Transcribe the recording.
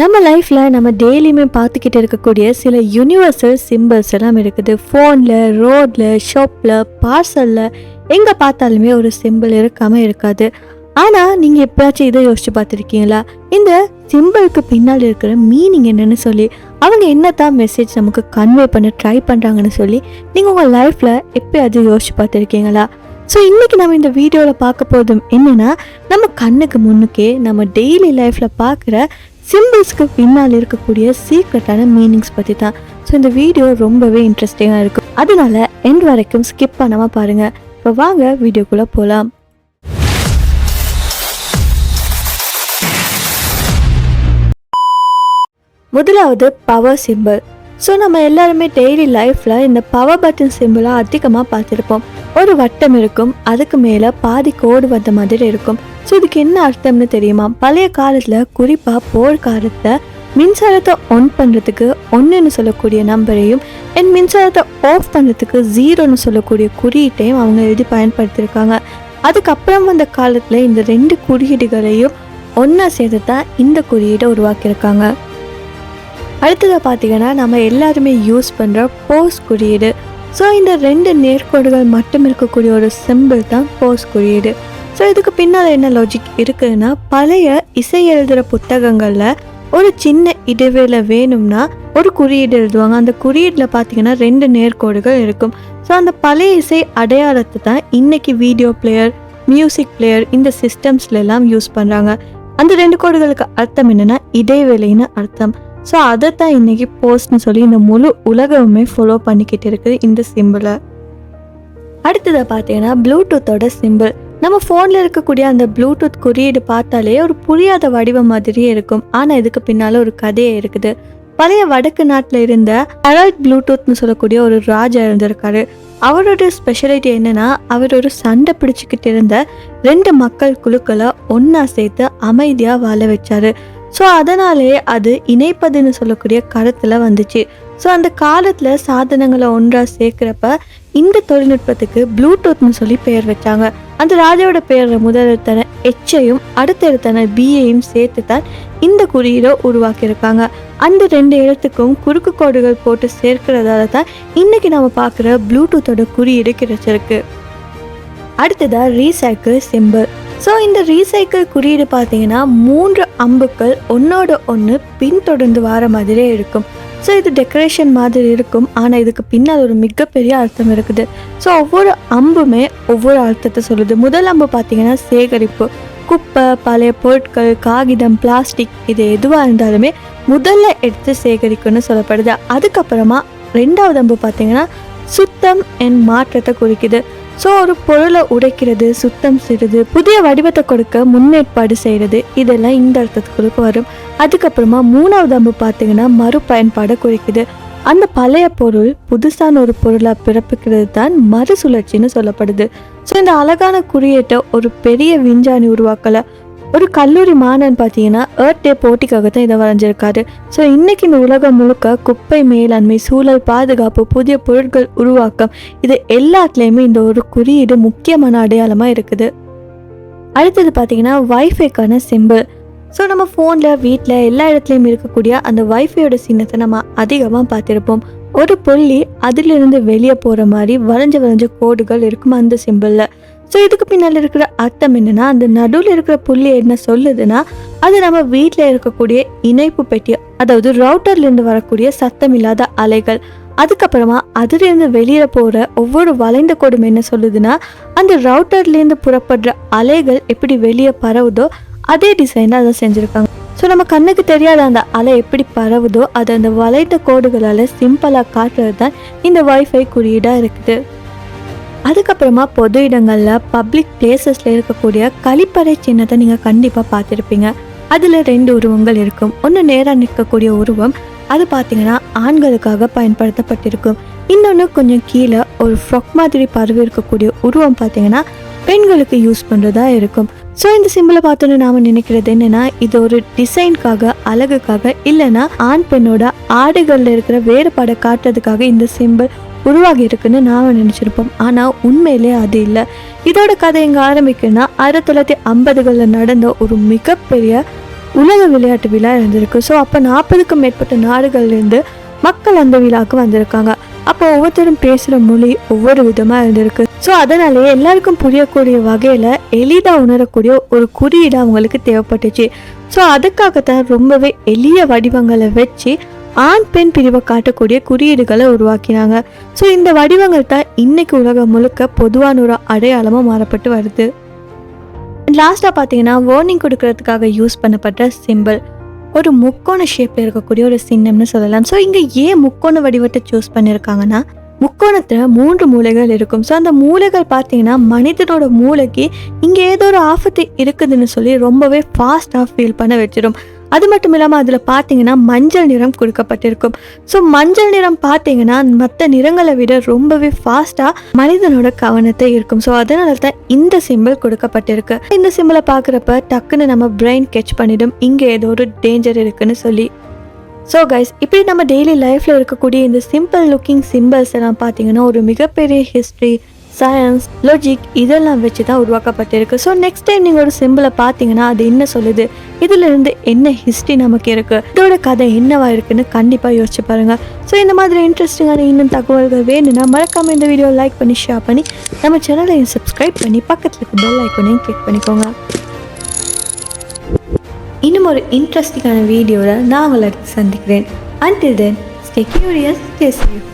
நம்ம லைஃப்பில் நம்ம டெய்லியுமே பார்த்துக்கிட்டு இருக்கக்கூடிய சில யூனிவர்சல் சிம்பிள்ஸ் எல்லாம் இருக்குது. ஃபோனில் ரோடில் ஷாப்பில் பார்சலில் எங்கே பார்த்தாலுமே ஒரு சிம்பிள் இருக்காமல் இருக்காது. ஆனால் நீங்கள் எப்பயாச்சும் இதை யோசிச்சு பார்த்துருக்கீங்களா? இந்த சிம்பிளுக்கு பின்னால் இருக்கிற மீனிங் என்னன்னு சொல்லி அவங்க என்னத்தான் மெசேஜ் நமக்கு கன்வே பண்ண ட்ரை பண்ணுறாங்கன்னு சொல்லி நீங்கள் உங்கள் லைஃப்பில் எப்பயாச்சும் யோசிச்சு பார்த்துருக்கீங்களா? ஸோ இன்றைக்கி நம்ம இந்த வீடியோவில் பார்க்க போதும் என்னென்னா நம்ம கண்ணுக்கு முன்னுக்கே நம்ம டெய்லி லைஃப்பில் பார்க்குற சிம்பிள்ஸ்க்கு பின்னால் இருக்கக்கூடிய சீக்ரெட்டான மீனிங்ஸ் பற்றி தான் ஸோ இந்த வீடியோ ரொம்பவே இன்ட்ரெஸ்டிங்காக இருக்கும். அதனால எண்ட் வரைக்கும் ஸ்கிப் பண்ணாமல் பாருங்கள் இப்போ வாங்க வீடியோக்குள்ளே போகலாம் முதலாவது பவர் சிம்பிள் ஸோ நம்ம எல்லாருமே டெய்லி லைஃப்பில் இந்த பவர் பட்டன் சிம்பிளை அதிகமாக பார்த்துருப்போம். ஒரு வட்டம் இருக்கும் அதுக்கு மேலே பாதி கோடு வந்த மாதிரி இருக்கும். ஸோ இதுக்கு என்ன அர்த்தம்னு தெரியுமா? பழைய காலத்தில் குறிப்பாக போர் காலத்தில் மின்சாரத்தை ஆன் பண்ணுறதுக்கு ஒன்றுன்னு சொல்லக்கூடிய நம்பரையும் அண்ட் மின்சாரத்தை ஆஃப் பண்ணுறதுக்கு ஜீரோன்னு சொல்லக்கூடிய குறியீட்டையும் அவங்க எழுதி பயன்படுத்தியிருக்காங்க அதுக்கப்புறம் வந்த காலத்தில் இந்த ரெண்டு குறியீடுகளையும் ஒன்றா சேர்த்து தான் இந்த குறியீடை உருவாக்கியிருக்காங்க. அடுத்ததாக பார்த்தீங்கன்னா நம்ம எல்லாருமே யூஸ் பண்ணுற போஸ் குறியீடு. ஸோ இந்த ரெண்டு நேர்கோடுகள் மட்டும் இருக்கக்கூடிய ஒரு சிம்பிள் தான் போஸ் குறியீடு. ஸோ இதுக்கு பின்னால் என்ன லாஜிக் இருக்குதுன்னா பழைய இசை எழுதுகிற புத்தகங்களில் ஒரு சின்ன இடைவேளை வேணும்னா ஒரு குறியீடு எழுதுவாங்க. அந்த குறியீடில் பார்த்தீங்கன்னா ரெண்டு நேர்கோடுகள் இருக்கும். ஸோ அந்த பழைய இசை அடையாளத்தை தான் இன்னைக்கு வீடியோ பிளேயர் மியூசிக் பிளேயர் இந்த சிஸ்டம்ஸ்ல எல்லாம் யூஸ் பண்ணுறாங்க அந்த ரெண்டு கோடுகளுக்கு அர்த்தம் என்னென்னா இடைவேளைன்னு அர்த்தம். ஸோ அதை தான் இன்றைக்கி போஸ்ட்னு சொல்லி இந்த முழு உலகமுமே ஃபாலோ பண்ணிக்கிட்டு இருக்குது இந்த சிம்பிளை அடுத்ததை பார்த்தீங்கன்னா ப்ளூடூத்தோட சிம்பிள் நம்ம ஃபோனில் இருக்கக்கூடிய அந்த ப்ளூடூத் குறியீடு பார்த்தாலே ஒரு புரியாத வடிவம் மாதிரியே இருக்கும். ஆனால் இதுக்கு பின்னால் ஒரு கதையே இருக்குது. பழைய வடக்கு நாட்டில் இருந்த ஹெரால்ட் ப்ளூடூத்னு சொல்லக்கூடிய ஒரு ராஜா இருந்திருக்காரு. அவரோட ஸ்பெஷாலிட்டி என்னன்னா அவர் ஒரு சண்டை பிடிச்சிக்கிட்டு இருந்த ரெண்டு மக்கள் குழுக்களை ஒன்றா சேர்த்து அமைதியாக வாழ வச்சாரு. ஸோ அதனாலே அது இணைப்பதுன்னு சொல்லக்கூடிய கருத்தில் வந்துச்சு. ஸோ அந்த காலத்தில் சாதனங்களை ஒன்றாக சேர்க்குறப்ப இந்த தொழில்நுட்பத்துக்கு ப்ளூடூத்னு சொல்லி பெயர் வச்சாங்க. அந்த ராஜாவோட பெயர் முதல் எச்சையும் அடுத்த எழுத்தான பிஏயும் சேர்த்து தான் இந்த குறியீடை உருவாக்கியிருக்காங்க. அந்த ரெண்டு எழுத்துக்கும் குறுக்கு கோடுகள் போட்டு சேர்க்கிறதால தான் இன்னைக்கு நம்ம பார்க்குற ப்ளூடூத்தோட குறியீடு கிடைச்சிருக்கு. அடுத்ததாக ரீசைக்கிள் சிம்பிள் ஸோ இந்த ரீசைக்கிள் குறியீடு பார்த்தீங்கன்னா மூன்று அம்புக்கள் ஒன்னோட ஒன்று பின்தொடர்ந்து வர மாதிரியே இருக்கும். ஸோ இது டெக்கரேஷன் மாதிரி இருக்கும். ஆனால் இதுக்கு பின்னால் ஒரு மிகப்பெரிய அர்த்தம் இருக்குது. ஸோ ஒவ்வொரு அம்புமே ஒவ்வொரு அர்த்தத்தை சொல்லுது. முதல் அம்பு பார்த்தீங்கன்னா சேகரிப்பு. குப்பை பழைய பொருட்கள் காகிதம் பிளாஸ்டிக் இது எதுவாக இருந்தாலுமே முதல்ல எடுத்து சேகரிக்கணும்னு சொல்லப்படுது. அதுக்கப்புறமா ரெண்டாவது அம்பு பார்த்தீங்கன்னா சுத்தம் என் மாற்றத்தை குறிக்குது. ஸோ ஒரு பொருளை உடைக்கிறது சுத்தம் செய்கிறது புதிய வடிவத்தை கொடுக்க முன்னேற்பாடு செய்கிறது இதெல்லாம் இந்த அர்த்தத்துக்குள்ளுக்கு வரும். அதுக்கப்புறமா மூணாவது அம்பு பார்த்தீங்கன்னா மறுபயன்பாடை குறிக்குது. அந்த பழைய பொருள் புதுசான ஒரு பொருளாக பிறப்பிக்கிறது தான் மறுசுழற்சின்னு சொல்லப்படுது. ஸோ இந்த அழகான குறியீட்டை ஒரு பெரிய விஞ்ஞானி உருவாக்கலை. ஒரு கல்லூரி மாணவன் பார்த்தீங்கன்னா ஏர்த் டே போட்டிக்காக தான் இதை வரைஞ்சிருக்காரு. ஸோ இன்னைக்கு இந்த உலகம் முழுக்க குப்பை மேலாண்மை சூழல் பாதுகாப்பு புதிய பொருட்கள் உருவாக்கம் இது எல்லாத்துலேயுமே இந்த ஒரு குறியீடு முக்கியமான அடையாளமாக இருக்குது. அடுத்தது பார்த்தீங்கன்னா வைஃபைக்கான சிம்பிள் ஸோ நம்ம ஃபோனில் வீட்டில் எல்லா இடத்துலையும் இருக்கக்கூடிய அந்த வைஃபையோட சின்னத்தை நம்ம அதிகமாக பார்த்துருப்போம். ஒரு புள்ளி அதிலிருந்து வெளியே போகிற மாதிரி வரைஞ்ச வளைஞ்ச கோடுகள் இருக்கும் அந்த சிம்பிளில் ஸோ இதுக்கு பின்னால் இருக்கிற அர்த்தம் என்னன்னா அந்த நடுவில் இருக்கிற புள்ளி என்ன சொல்லுதுன்னா அது நம்ம வீட்டில் இருக்கக்கூடிய இணைப்பு பெட்டி அதாவது ரவுட்டர்லேருந்து வரக்கூடிய சத்தம் இல்லாத அலைகள் அதுக்கப்புறமா அதுலேருந்து வெளியே போகிற ஒவ்வொரு வளைந்த கோடும் என்ன சொல்லுதுன்னா அந்த ரவுட்டர்லேருந்து புறப்படுற அலைகள் எப்படி வெளியே பரவுதோ அதே டிசைனில் அதை செஞ்சுருக்காங்க. ஸோ நம்ம கண்ணுக்கு தெரியாத அந்த அலை எப்படி பரவுதோ அது அந்த வளைந்த கோடுகளால் சிம்பிளாக காட்டுறது தான் இந்த வைஃபை குறியீடாக இருக்குது. அதுக்கப்புறமா பொது இடங்களில் பப்ளிக் பிளேசஸில் இருக்கக்கூடிய கழிப்பறை சின்னத்தை நீங்கள் கண்டிப்பாக பார்த்துருப்பீங்க. அதில் ரெண்டு உருவங்கள் இருக்கும். ஒன்று நேராக நிற்கக்கூடிய உருவம். அது பார்த்தீங்கன்னா ஆண்களுக்காக பயன்படுத்தப்பட்டிருக்கும். இன்னொன்று கொஞ்சம் கீழே ஒரு ஃப்ராக் மாதிரி பரவி இருக்கக்கூடிய உருவம் பார்த்தீங்கன்னா பெண்களுக்கு யூஸ் பண்ணுறதா இருக்கும். ஸோ இந்த சிம்பிளை பார்த்தோன்னு நாம் நினைக்கிறது என்னென்னா இது ஒரு டிசைனுக்காக அழகுக்காக இல்லைன்னா ஆண் பெண்ணோட ஆடைகளில் இருக்கிற வேறுபாடை காட்டுறதுக்காக இந்த சிம்பிள் உருவாகி இருக்குன்னு நாம் நினச்சிருப்போம். ஆனால் உண்மையிலே அது இல்லை. இதோட கதை எங்கே ஆரம்பிக்குன்னா ஆயிரத்தி தொள்ளாயிரத்தி ஐம்பதுகளில் நடந்த ஒரு மிகப்பெரிய உலக விளையாட்டு விழா இருந்திருக்கு ஸோ அப்போ நாற்பதுக்கும் மேற்பட்ட நாடுகள்லேருந்து மக்கள் அந்த விழாவுக்கு வந்திருக்காங்க. அப்போ ஒவ்வொருத்தரும் பேசுகிற மொழி ஒவ்வொரு விதமாக இருந்திருக்கு. ஸோ அதனாலேயே எல்லாருக்கும் புரியக்கூடிய வகையில் எளிதாக உணரக்கூடிய ஒரு குறியீடு அவங்களுக்கு தேவைப்பட்டுச்சு. ஸோ அதுக்காகத்தான் ரொம்பவே எளிய வடிவங்களை வச்சு ஆண் பெண் பிரிவை காட்டக்கூடிய குறியீடுகளை உருவாக்கினாங்க. ஸோ இந்த வடிவங்கள் தான் இன்னைக்கு உலகம் முழுக்க பொதுவான ஒரு அடையாளமாக மாறப்பட்டு வருது. லாஸ்ட்டாக பார்த்தீங்கன்னா வார்னிங் கொடுக்கறதுக்காக யூஸ் பண்ணப்பட்ட சிம்பிள் ஒரு முக்கோண ஷேப்பில் இருக்கக்கூடிய ஒரு சின்னம்னு சொல்லலாம். ஸோ இங்கே ஏன் முக்கோண வடிவத்தை சூஸ் பண்ணியிருக்காங்கன்னா முக்கோணத்தில் மூன்று மூலைகள் இருக்கும். ஸோ அந்த மூலைகள் பார்த்தீங்கன்னா மனிதனோட மூளைக்கு இங்கே ஏதோ ஒரு ஆபத்து இருக்குதுன்னு சொல்லி ரொம்பவே ஃபாஸ்ட்டாக ஃபீல் பண்ண வச்சிடும் அது மட்டும் இல்லாமல் அதில் பார்த்தீங்கன்னா மஞ்சள் நிறம் கொடுக்கப்பட்டிருக்கும். ஸோ மஞ்சள் நிறம் பார்த்தீங்கன்னா மற்ற நிறங்களை விட ரொம்பவே ஃபாஸ்ட்டாக மனிதனோட கவனத்தை இருக்கும் ஸோ அதனால தான் இந்த சிம்பிள் கொடுக்கப்பட்டிருக்கு. இந்த சிம்பிளை பார்க்குறப்ப டக்குன்னு நம்ம பிரெயின் கெச் பண்ணிடும். இங்கே ஏதோ ஒரு டேஞ்சர் இருக்குன்னு சொல்லி. ஸோ கைஸ் இப்படி நம்ம டெய்லி லைஃப்பில் இருக்கக்கூடிய இந்த சிம்பிள் லுக்கிங் சிம்பிள்ஸ் எல்லாம் பார்த்தீங்கன்னா ஒரு மிகப்பெரிய ஹிஸ்ட்ரி சயின்ஸ் லாஜிக் இதெல்லாம் வச்சு தான் உருவாக்கப்பட்டிருக்கு. ஸோ நெக்ஸ்ட் டைம் நீங்கள் ஒரு சிம்பிளை பார்த்தீங்கன்னா அது என்ன சொல்லுது? இதுலேருந்து என்ன ஹிஸ்ட்ரி நமக்கு இருக்குது இதோட கதை என்னவா இருக்குன்னு கண்டிப்பாக யோசிச்சு பாருங்கள் ஸோ இந்த மாதிரி இன்ட்ரெஸ்டிங்கான இன்னும் தகவல்கள் வேணும்னா மறக்காமல் இந்த வீடியோ லைக் பண்ணி ஷேர் பண்ணி நம்ம சேனலையும் சப்ஸ்கிரைப் பண்ணி பக்கத்தில் இருக்க பெல் ஐக்கனையும் கிளிக் பண்ணிக்கோங்க. இன்னும் ஒரு இன்ட்ரெஸ்டிங்கான வீடியோவில் நான் உங்களை சந்திக்கிறேன். Until then stay curious stay safe